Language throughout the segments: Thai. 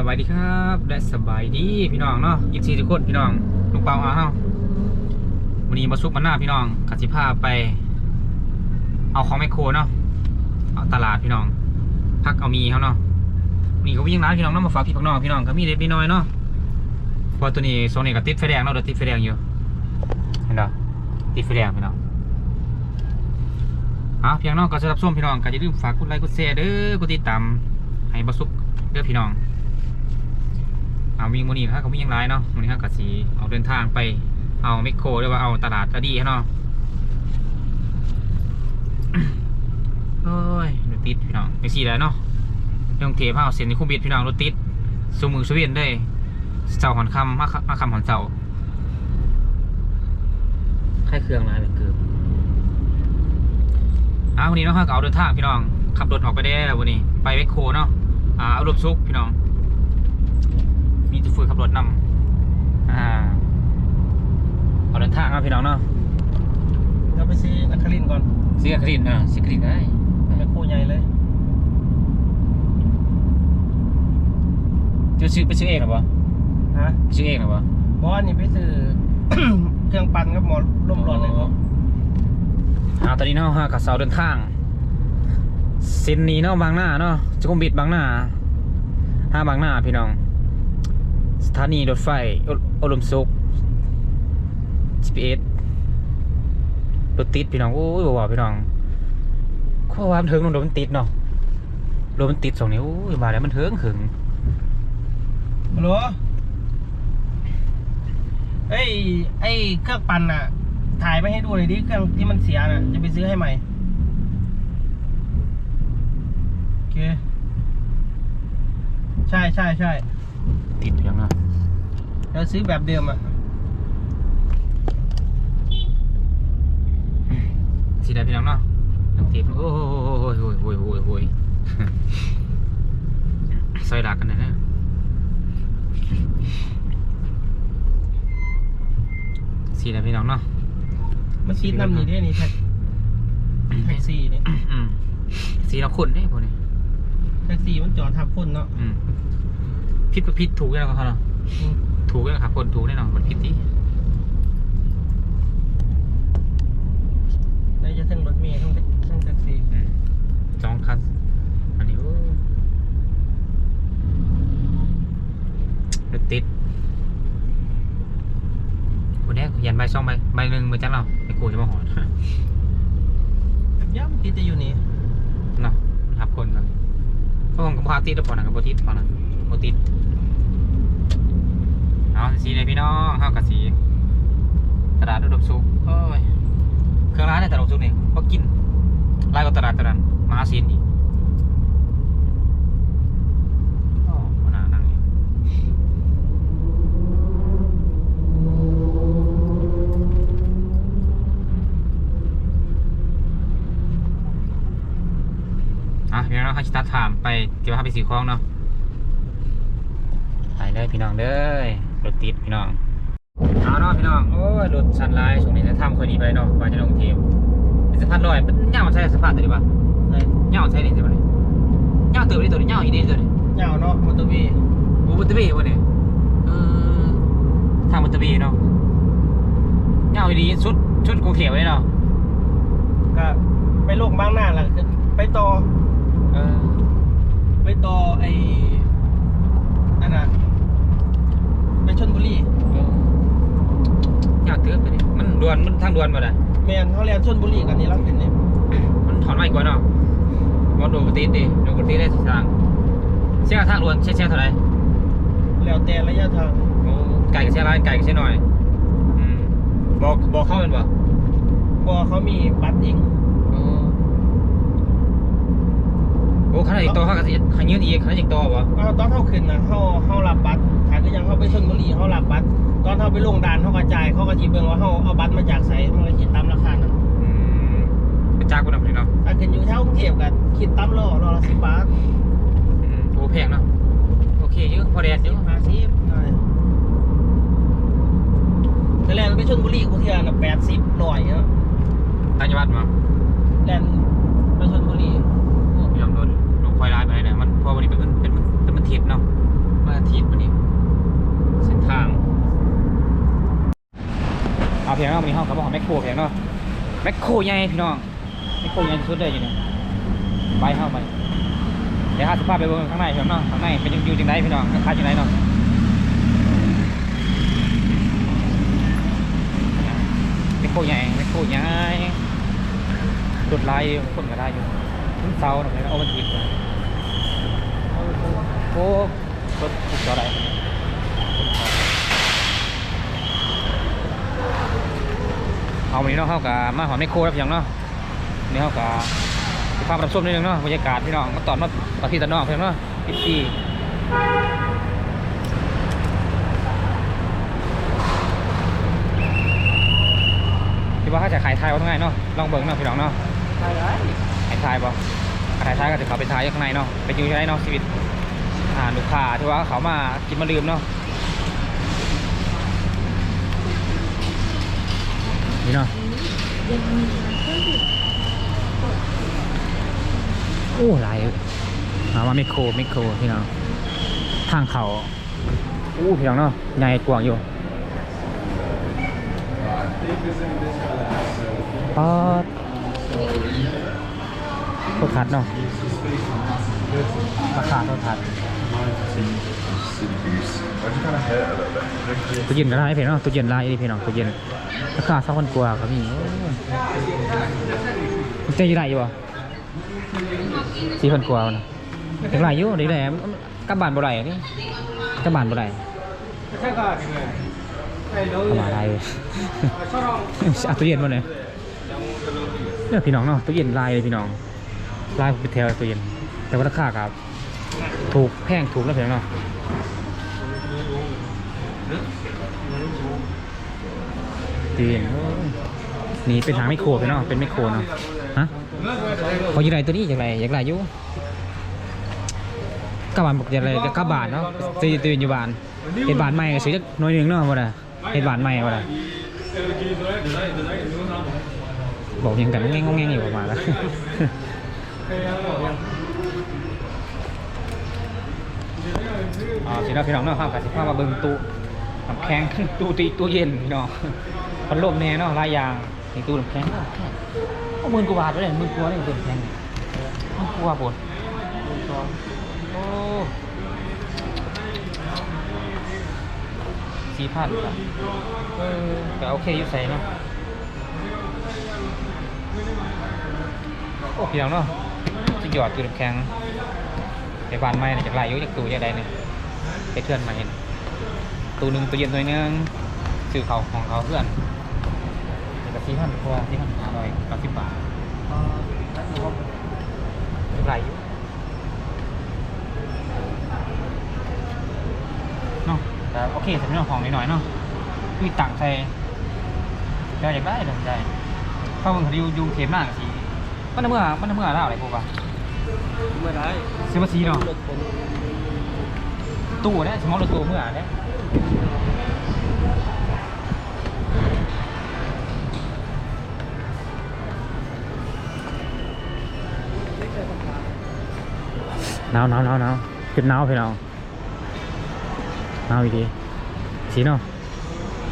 สวัสดีครับและสบายดีพี่น้องเนาะยิบซีทุกคนพี่น้องลุงเปาเอาเฮาวันนี้มาซุกมันหน้าพี่น้องกัสิพาไป เอาของไมโครเนาะเอาตลาดพี่น้อง พักเอามีเขาเนาะวันนี้ก็วิ่งร้านพี่น้องเนาะมาฝากพี่พักน้องพี่น้องก็มีเล็กน้อยเนาะเพราะตัวนี้โซนนี้ก็ติดไฟแดงเนาะเดี๋ยวติดไฟแดงอยู่เห็นเนาะติดไฟแดงพี่น้องเอาเพียงน้องก็จะรับส้มพี่น้องก็อย่าลืมฝากกดไลค์กดแชร์เด้อกดติดตามให้บาซุกเด้อพี่น้อง เอาวิ่งวันนี้นะครับก็วิ่งยังไรเนาะวันนี้ครับกับสีเอาเดินทางไป เอาเมคโครหรือว่าเอาตลาดจะดีเนาะโอ้ยรถติดพี่น้องไปสี่แล้วเนาะเรื่องเทพเอาเส้นนี้คุ้มบิดพี่น้องรถติดสมือสเวียนได้เสาหอนคำมาคมาคำหอนเสาค่ายเครื่องอะไรเป็นเกือบอ้าววันนี้เนาะครับก็เอาเดินทางพี่น้องขับรถออกไปได้แล้ววันนี้ ไปเมคโครเนาะอ่าเอารถซุกพี่น้อง มีจะฝึกขับรถนำอ่าเอาเดินทางครับพี่น้องเนาะเราไปซื้อนักคลินทร์ก่อนซีกรีนอ่าซีกรีนได้ไม่คู่ใหญ่เลยจะซื้อไปซื้อเองหรอวะฮะไปซื้อเองหรอวะบอสนี่ไปซื้อเครื่องปั่นกับหมอลมร้อนเลยครับอ่าตอนนี้เนาะฮะกับเสาเดินทางเส้นนี้เนาะบางหน้าเนาะจะคมบิดบางหน้าห้าบางหน้าพี่น้อง สถานีรถไฟออลมสุก GPS รถติดพี่น้อง โอ้ยบอกว่าพี่น้องข้อความนถึงรถมันติดเนาะรถมันติดสองนิ้วมาแล้วมันเถิงขึงฮัลโหลเอ้ย ไอ้เครื่องปั่นน่ะถ่ายไม่ให้ดูเลยดิ เครื่องที่มันเสียน่ะ จะไปซื้อให้ใหม่ โอเค ใช่ใช่ใช่ ติดเพียงเนาะแล้วซื้อแบบเดิมอะสีได้พี่น้องเนาะน้ำติดโอ้โหโอ้ยโอ้ยโอ้ยโอ้ยโอ้ยใส่ดักกันหน่อยนะสีได้พี่น้องเนาะมันซีดน้ำนี่ได้นี่แท็กแท็กซี่นี่อืมสีเราขุ่นได้พวกนี้แท็กซี่มันจอดทับคนเนาะ อืมผิดก็ผิดถูกแน่นอนครับเนาะอืมถูกแน่นอนครับคนถูกแน่นอนมันผิดที่ได้จะทั้งรถเมล์ทั้งทั้งแท็กซี่อืมจองคันอันนี้โอ้รถติดคนแรกยันใบสองใบใบหนึ่งมือจังเราไปกูจะมาหอนย่ำติดจะอยู่นี่เนาะครับคนกันเพราะผมก็พาติดแล้วพอนะกับโบติดพอนะ โบติดเอาสีเลยพี่น้องเข้ากับสีตลาดอุดมสุขโอ้ยเครื่องร้านในตลาดอุดมสุขนี่ก็กินไล่ก็ตลาดตลาดมาศิลป์อีกโอ้คนน่านั่งอยู่อะพี่น้องเขาชิตัดถามไปเกี่ยวกับไปสีคล้องเนาะ เลยพี่น้องเด้อรถติดพี่น้องเอาเนาะพี่น้องโอ้ยรถชันลายช่วงนี้จะทำค่อยดีไปเนาะว่าจะลงเทมเป็นสะพานลอยมันเงาใช่สะพานตัวนี้ปะไอ้เงาใช่นี่ตัวนี้เงาเติมนี่ตัวนี้เงาอีนี่ตัวนี้เหงาเนาะมอเตอร์เวย์บูบัตเตอร์เบ้วะเนี่ยเออทางบัตเตอร์เบ้เนาะเงาอีดีชุดชุดกูเขียวเลยเนาะก็ไปโลกบ้างหน้าล่ะคือไปต่อเออไปต่อไอ้นั่นน่ะ ไปชนบุรีเออเงาเติมไปดิมันดวนมันทางดวนมาเลยแมนเขาเรียนชนบุรีกันนี่เราเห็นนี่มันถอนไว้ก่อนเนาะมันโดนปฏิดิโดนปฏิได้สิทางเสียทางดวนเชี่ยเชี่ยเท่าไหร่แล้วแต่ระยะทางโอ้ไก่กับเช่ร้านไก่กับเช่หน่อยอืมบอกบอกเข้าเป็นบ่บอเขามีบัตรเอง โอ้โอ้ขนาดอีกตัวเขาก็สิขยืนอีกขนาดอีกตัวบ่เอาตอนเขาขึ้นนะเขาเขารับบัตรถ่ายก็ยังเขาไปชนบุรีเขารับบัตรตอนเขาไปลงด่านเขากระจายเขาก็จีเบิ่งว่าเขาเอาบัตรมาจากไสมันก็คิดตามราคานั้นอืมไปจ้างคนนั้นพี่เนาะถ้าขึ้นอยู่แถวกรุงเทพกันคิดตามโลรอละสิบบาทอืมโอ้แพงเนาะโอเคเยอะพอแดดเยสิบอะห้าสิบหน่อยแต่แลนไปชนบุรีกูเที่ยวน่ะแปดสิบร้อยเนาะต่างจังหวัดมา แลนไปชนบุรี โอ้พี่น้องโดนลงควายร้ายไปเนี่ยมันเพอวันนี้เป็นมันเป็นมันเป็นมันทิพย์เนาะมา เพียงเนาะมีห้องกับห้องแมคโครเพียงเนาะแมคโครใหญ่พี่น้องแมคโครใหญ่สุดเลยอยู่เนี่ยไปเข้าไปเดี๋ยวหาสภาพไปเบิ่งข้างในเพียงเนาะข้างในเป็นอยู่จังไดพี่น้องราคาจังไดเนาะแมคโครใหญ่แมคโครใหญ่รถไล่คนก็ได้อยู่ถึงเสาหน่อยนะเอามันทิพย์โอ้รถถูกจอดได้ เอา วันนี้เนาะเข้ากับมาหอมในโคแล้วเพียงเนาะนี่เข้ากับภาพรับชมนิดนึงเนาะบรรยากาศพี่น้องมาตอนมาตอนที่ตะนอกเพียงเนาะพิธีคิดว่าเขาจะขายไทยว่าทั้งไงเนาะลองเบิ่งเนาะพี่น้องเนาะไปเลยขายไทยป่ะขายไทยก็จะเขาไปไทยอยู่ข้างในเนาะไปอยู่ที่ไหนเนาะชีวิตอ่าลูกค้าที่ว่าเขามากินมาลืมเนาะ นี่เนาะโอ้หลายหาว่าไมโครไมโครพี่น้องทางเขาอู้พี่น้องเนาะใหญ่กว้างอยู่ปอดโทษทัดเนาะราคาโทษทัด I just kind of hurt a little bit. ตู้เย็นก็ได้พี่น้องตู้เย็นลายนี่พี่น้องตู้เย็น ราคาสองพันกว่าก็มีโอ้มันจะอยังไงอยู่บ่สี่พันกว่านะยังไรอยู่เด็กแหลมกลับบานบ่ไรนี่กลับบานบ่ไรใช่ก็ไอ้ดูกลับมาได้ชอบลองเอาตู้เย็นมาเลยเนี่ยพี่น้องเนาะตู้เย็นลายเลยพี่น้องลายเป็นแถวตู้เย็น แต่ว่าราคาครับ ถูกแพงถูกแล้วพี่น้องเนาะ ตู้เย็นโอ้ยนี่เป็นหางไมโครพี่น้องเป็นไมโครเนาะฮะพอยังไรตัวนี้อย่างไรอย่างไรอยู่กบาลบอกอย่างไรกบาลเนาะตีตื่นอยู่บ้านเห็นบ้านใหม่ก็ซื้อจักน้อยหนึงเนาะบ่ได้เห็นบ้านใหม่บ่ได้บอกยังกันงงงงงอยู่ประมาณแล้วอ๋อสิเราพี่น้องเนาะครับกับสิพามาเบิ่งตู้น้ำแข็งตู้ตีตู้เย็นพี่น้อง พัดลมแน่เนาะหลายอย่างนี่ตู้น้ำแข็งโอ้หมื่นกว่าบาทเลยหมื่นกว่าเลยตู้น้ำแข็งหมื่นกว่าปวดโอ้สี่พันครับเออก็โอเคอยู่ใส่เนาะโอ้พี่น้องเนาะจะหยอดตู้น้ำแข็งในบ้านใหม่จากไรอยู่จากตู้ยังไงเนี่ยไปเทื่อนมาเห็นตู้หนึ่งตู้เย็นตัวนึงซื้อเขาของเขาเพื่อน สี่พันกว่าสี่พันห้าร้อยเก้าสิบบาทจากไรอยู่เนาะแต่โอเคสำหรับเรื่องของนิดหน่อยเนาะมีตังค์ใส่เดี๋ยวอยากได้เดี๋ยวใจเข้าเมืองเขาดูดูเข็มหน้าสีมันน่ะเมื่อมันน่ะเมื่อเล่าอะไรพวกอะเมื่อไรซื้อมาสีเนาะตู้เนี่ยสมมติเราตู้เมื่อเนี่ย หนาวหนาวหนาวหนาวเป็นหนาวพี่น้องหนาวอีกทีสีเนาะ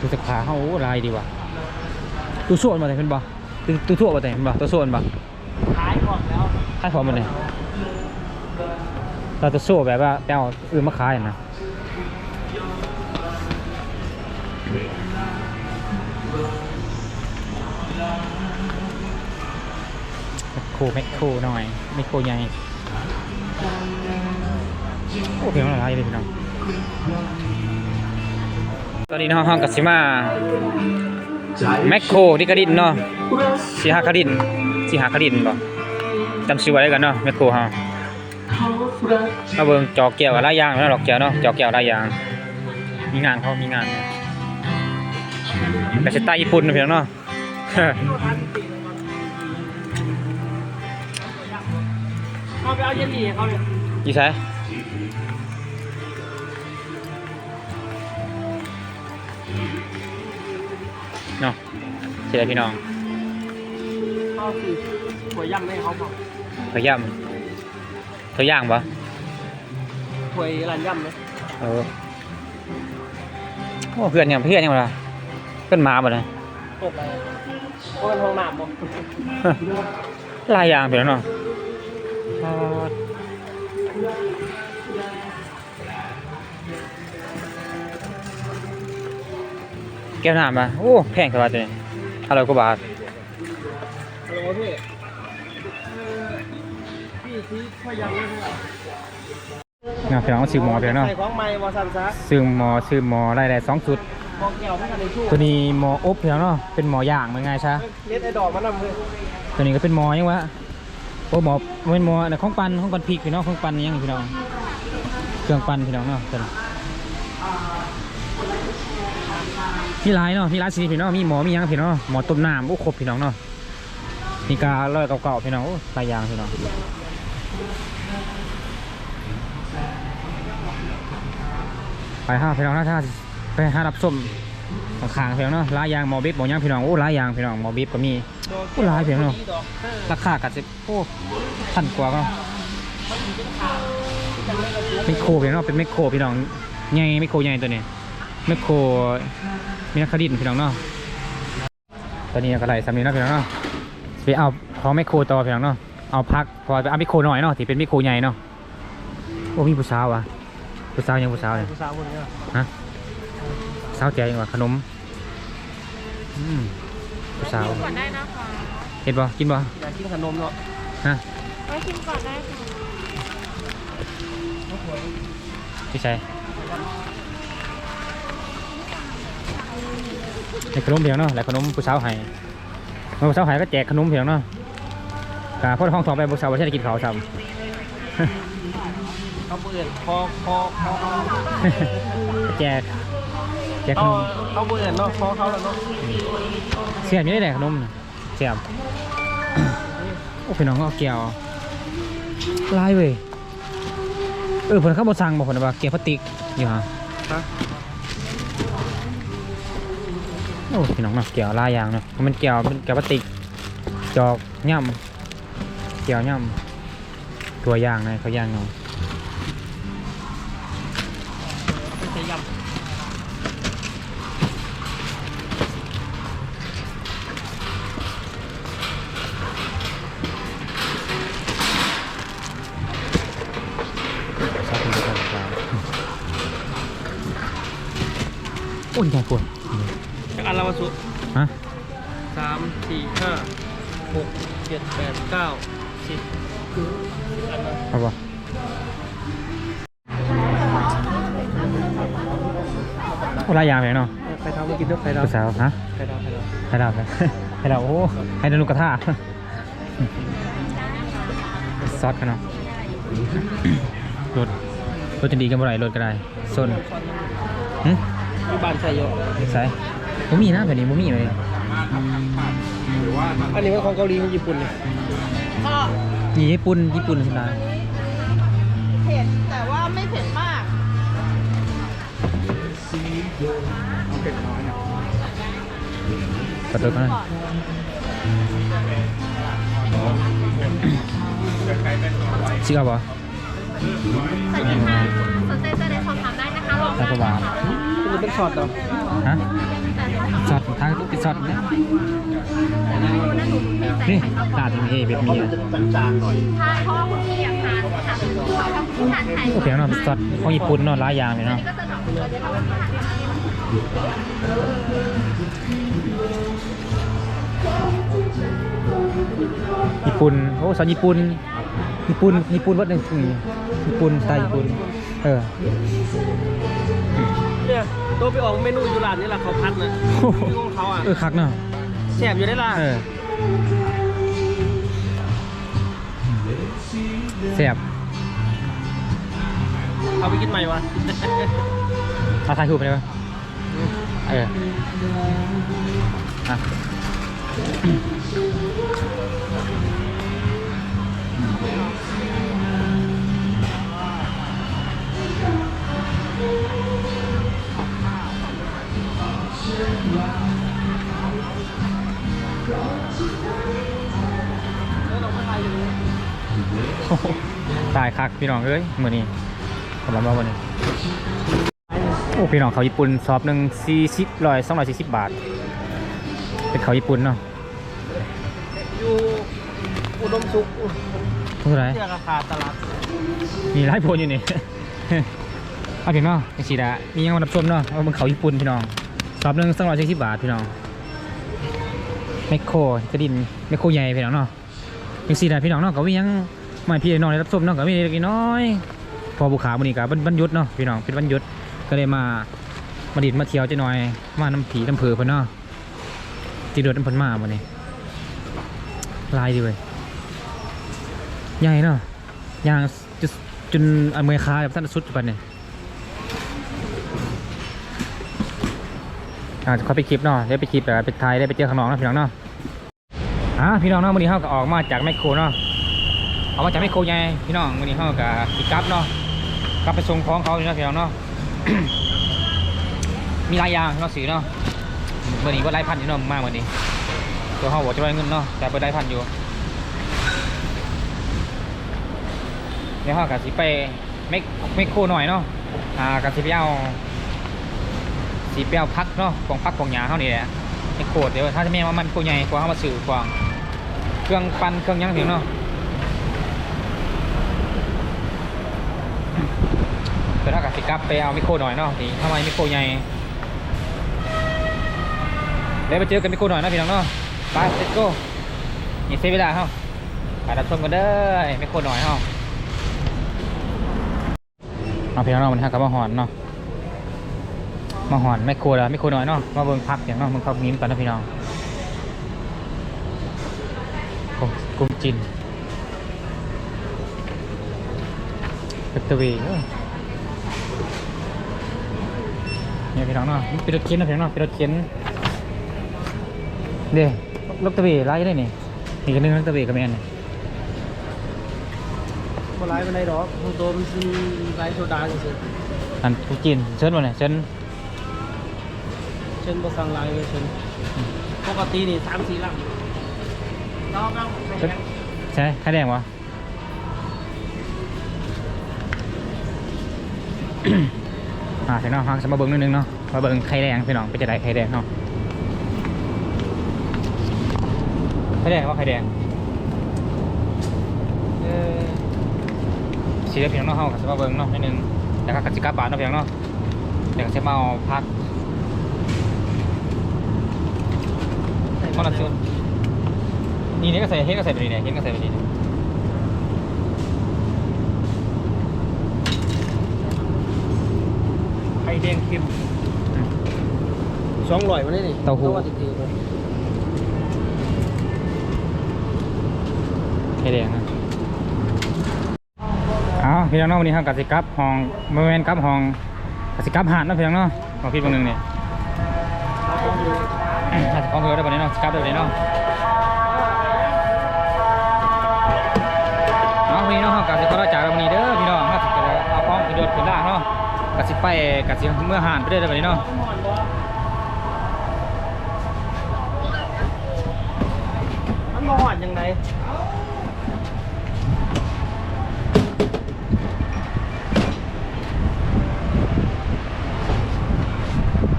ตู้สักขาเขาโอ้ลายดีว่ะตู้ส่วนมาเลยเป็นบ่ตู้ตู้ทั่วมาแต่เป็นบ่ตู้ส่วนบ่ขายก่อนแล้วขายของมันเลยเราจะโซ่แบบว่าไปเอาอื่นมาขายอะนะแมคโครแมคโครหน่อยแมคโครใหญ่ โอ้เพียงอะไรเลยพี่น้องตอนนี้นห้องกัสิมาแมคโครที่กระดินเนาะสีหากระดินสีหากระดินบ่จำชื่อไว้แล้กันเนาะแมคโครเฮามาเบิ่งจอกแก้วหลายอย่างแล้วดอกแก้วเนาะจอกแก้วหลายอย่าง มีงานเขามีงานแต่สไตล์ญี่ปุ่นนะเพียงเนาะ เขาไปเอาเยลลี่เขาเนี่ยยี่ใช่เนาะเสียพี่น้องเขาคือถั่วย่ำให้เขาบอกเธอย่ำเธอย่างปะถั่วร้านย่ำเลยเออโอ้เพื่อนยังเพื่อนยังไงเพื่อนมาหมดเลยตกอะไรเพราะมันห้องน้ำบ่ลายยางไปแล้วเนาะ ก้วน้ำมาโอ้แพงกว่าตัวนี้ห้าร้อยกว่าบาทฮัลโหลพี่พี่ซื้อพยังไม่รู้นะพี่น้องซื้อหมอพี่น้องใส่ของใหม่วอซันซะซื้อหมอซื้อหมอได้ได้สองชุดมองแก้วไม่ทันในช่วงตัวนี้หมออบพี่น้องเนาะเป็นหมอย่างมันไงใช่เล็ดไอ้ดอกมันนำเลยตัวนี้ก็เป็นหมอยังวะโอ้หมอเป็นหมออันนั้นของปันของปันพริกพี่น้องของปันยังพี่น้องเครื่องปั่นพี่น้องเนาะตัวนี้ มีหลายเนาะมีหลายชนิดพี่น้องมีหมอมียังพี่น้องหมอต้มน้ำโอ้ครบพี่น้องเนาะมีกาลอยเก่าๆพี่น้องโอ้หลายอย่างพี่น้องไปห้าพี่น้องนะถ้าไปห้ารับส้มขางพี่น้องเนาะลายยางหมอบิ๊บหมอยังพี่น้องโอ้ลายยางพี่น้องหมอบิ๊บก็มีผู้ร้ายพียงเนอะราคากัดสิโอ้พันกว่าก็ไมคโครพี่น้องเป็นไมโครพี่น้องใหญ่ไมโครใหญ่ตัวนี้ไมโคร มีนักขดินพี่น้องเนาะตอนนี้ก็ไหลสามีเนาะพี่น้องเนาะไปเอาของไมคโครต่อพี่น้องเนาะเอาพักพอไปเอาไมคโครหน่อยเนาะที่เป็นไมคโครใหญ่เนาะโอ้มีผู้สาวอะผู้สาวยังผู้สาวเลยผู้สาวคนนี้ฮะสาวแจยังว่าขนมอืมผู้สาวก่อนได้นะคะเห็นบ่กินบ่อยากกินขนมเนาะฮะไว้ชิมก่อนได้ค่ะพี่ชัย ในขนมเพียงเนาะหลายขนมผู้สาวให้เมื่อผู้สาวให้ก็แจกขนมเพียงเนาะกาพ่อท้องทองไปผู้สาวว่าใช่ได้กินข้าวซ้เขาเปิดคอคอคอำแจกแจกขเขานมเขาเปิดเนาะคอเขาแล้วเนาะเสียบอยู่ได้แหละขนมน่ะเสียบโอ้พี่น้องเอาแก้วลายเว้ยเออเพิ่นเข้าบ่สั่งบ่เพิ่นว่าแก้วพลาสติกอยู่ฮะ อ้พี่น้องเนาะแก้วลายยางเนาะมันเกี่ยวมันแก้วพลาสติกจอกย่ำแก้วย่ำตัวยางนะเขาย่างเนาะำอันละวสุฮะสามสี่ห้าหกเจ็ดแปดเก้าสิบอันละเอาปะโอ้ลายยางเลยเนาะไปทำมากินด้วยไข่ดาวผู้สาวฮะไข่ดาวไข่ดาวไข่ดาวครับไข่ดาวโอ้ไข่ดาวลูกกระทะซอสกันเนาะรถรถจะดีกันบ่ไรรถก็ได้ส้นหึที่บ้านใช่เยอะใส่ บ่มีนะแบบนี้บ่มีเลยอันนี้มันของเกาหลีของญี่ปุ่นเนี่ยก็นี่ญี่ปุ่นญี่ปุ่นใช่ไหมเผ็ดแต่ว่าไม่เผ็ดมากกระตุ้นนะก่อนชื่อเอาปะสวัสดีค่ะสนใจจะได้สอบถามได้นะคะลองได้ประมาณมันเป็นช็อตเหรอฮะ ช็อตทางติดช็อตเนี่ยนี่ตาดมีเอแบบนี้อะจาพ่อยใช่เพราะว่าคุณพี่อยากทานค่ะคุณเขาทำทานไทยโอเคเนาะช็อตของญี่ปุ่นเนาะหลายอย่างเลยเนาะญี่ปุ่นโอ้สอนญี่ปุ่นญี่ปุ่นญี่ปุ่นวัดหนึ่งญี่ปุ่นสไตล์ญี่ปุ่นเออ ตัวไปออกเมนูอยู่ร้านนี่แหละเขาพัดนะโอ้โหที่ของเขาอะเออคักเนาะแสบอยู่ได้ล่ะเออแซ่บเอาไปกินใหม่วะเอาถ่ายรูปไปเลยปะเอออะ พี่น้องเอ้ยมือนี้ผมมาวันนี้โอ้พี่น้องเขาญี่ปุ่นซอบหนึ่งสี่สิบร้อยสองร้อยสี่สิบบาทไปเป็นเขาญี่ปุ่นเนาะอยู่อุดมสุขเท่าไหร่เสื้อราคาตลาดมีหลายโพนอยู่นี่เอาถึงเนาะจังสีดามียังมารับชมเนาะเอาเป็นเขาญี่ปุ่นพี่น้องสอบหนึ่งสองร้อยสิบบาทพี่น้องแมคโครกระดินแมคโครใหญ่พี่น้องเนาะจังสีดาพี่น้องเนาะก็มียัง ไม่พี่น้องได้รับชมเนาะก็มีเล็กน้อย พอบุขาบุนีกับบรรยุทธ์เนาะพี่น้องเป็นบรรยุทธ์ก็เลยมามาดิดมาเที่ยวจะหน่อย มาน้ำผีน้ำเผือเพิ่นเนาะตีโดดน้ำเพิ่นมาวันนี้ลายดีเว้ยใหญ่เนาะยางจุดจนอเมริกาแบบสั้นสุดปันเนี่ยอาจจะค่อไปคลิปเนาะเดี๋ยวไปคลิปแบบไปถ่ายได้ไปเจอข้างนอกนะพี่น้องเนาะอะพี่น้องเนาะวันนี้เขาก็ออกมาจากแมคโครเนาะ ออกมาจากแมคโคใหญ่พี่น้องวันนี้เขาก็ปิกับเนาะกลับไปส่งของเขาเนาะพี่น้องเนาะมีหลายอย่างเนาะสีเนาะวันนี้ก็ไล่พันอยู่เนาะมากวันนี้ตัวเขาบอกจะได้เงินเนาะแต่ไปได้พันอยู่เดี๋ยวเขากับสิไปเมกเมกโคหน่อยเนาะอ่ากับสิไปเอาสีไปเอาพักเนาะของพักของหยาเขานี่แหละเมกโคเดี๋ยวถ้าจะมีว่ามันโคใหญ่กว่าเขามาสื่อกว่าเครื่องปั่นเครื่องยังถึงเนาะเดี๋ยวถ้า กลับไปเอาเมโครหน่อยเนาะนี่ทำไมเมโครใหญ่เดี๋ยวไปเจอกันมิโกหน่อยนะพี่น้องเนาะไป let's go นี่เซฟเวลาเฮาไปรับชมกันเด้อมิโกหน่อยเฮาเอาพี่น้องเนาะมันฮักกับมาหอนเนาะมาหอนไม่โคแล้วไม่โคหน่อยเนาะมาเบิ่งพักอย่างเนาะมึงพักมิ้มกันนะพี่น้องกลุ่มกลุ่มจินเบตเวย์เอ้ย เนี่ยพี่น้องเนาะมันเป็นรถเข็นนะพี่น้องเนาะเป็นรถเข็นเด้รถตะเวไล่ได้นี่นี่ก็นึงรถตะเวกับแม่นนี่บ่ร้ายมันได้ดอกโดนซื้อไลท์โซดาซื่ออันทุกจีนเชิญมาเนี่ยเชิญๆเช่นบ่สั่งไลน์เลยเช่นปกตินี่3-4ลังน้องเอาไปเชิญใช่ไข่แดงวะ อ่าพี่น้องฮักจะมาเบิ้งนิดนึงเนาะมาเบิ้งไข่แดงพี่น้องเป็นจะได้ไข่แดงเนาะไข่แดงว่าไข่แดงเออสีเหลืองพี่น้องเนาะเฮาก็จะมาเบิ้งเนาะนิดนึงแล้วก็กสิกาบาทเนาะพี่น้องเนาะเดี๋ยวจะมาเอาพักมอลชนนี่เนี่ยก็ใส่เฮ็ดก็ใส่ไปนี่เนี่ยเฮ็ดก็ใส่ไปนี่เนี่ย ไข่แดงเค็มสองร้อยมันได้นี่ว่าติดๆเลยไข่แดงนะเอาพี่น้องเนาะวันนี้ครับกสิกรับห้องเมื่อวันกลับห้องกสิกรับหาดเนาะพี่น้องเนาะของพี่คนหนึ่งเนี่ยอาจจะของเธอได้ปะเนี่ยเนาะสิกรับได้ปะเนี่ยเนาะเอาวันนี้เนาะกสิขอรับจากวั กสิไปกสิเมื่อหานไปเรื่อยได้ปะเนี่ยเนาะมันมาหอดยังไง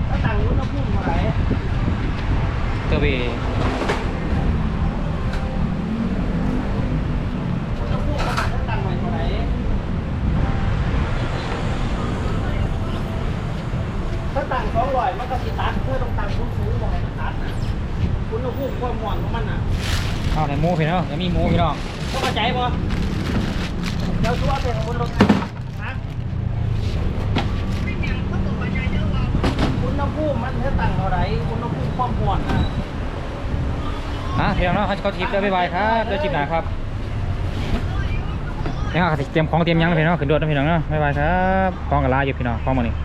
ถ้าต่างอุณหภูมิเท่าไหร่เตอร์เว อุณหภูมิอาหารถ้าต่างไว้เท่าไหร่ถ้าต่างสองร้อยมันก็สิตัดเพื่อต้องต่างสูงสูงบ่ให้มันตัดนะอุณหภูมิความร้อนของมันน่ะ เอาไหมูพี่น้องยังมีหมูพี่น้องเข้าใจป่เดี๋ยวชัวร์เป็นคนลงฮะอุณหภูมิมันจะต่างเท่าไร่อุณหภูมิความร้อนนะอะพี่น้องเนาะเขาทิปเด้อบ๊ายบายครับเดี๋ยวจิบหนาครับเนี่ยเตรียมของเตรียมยังพี่น้องขึ้นรถนะพี่น้องเนาะบ๊ายบายครับของกับลาอยู่พี่น้องของมานี่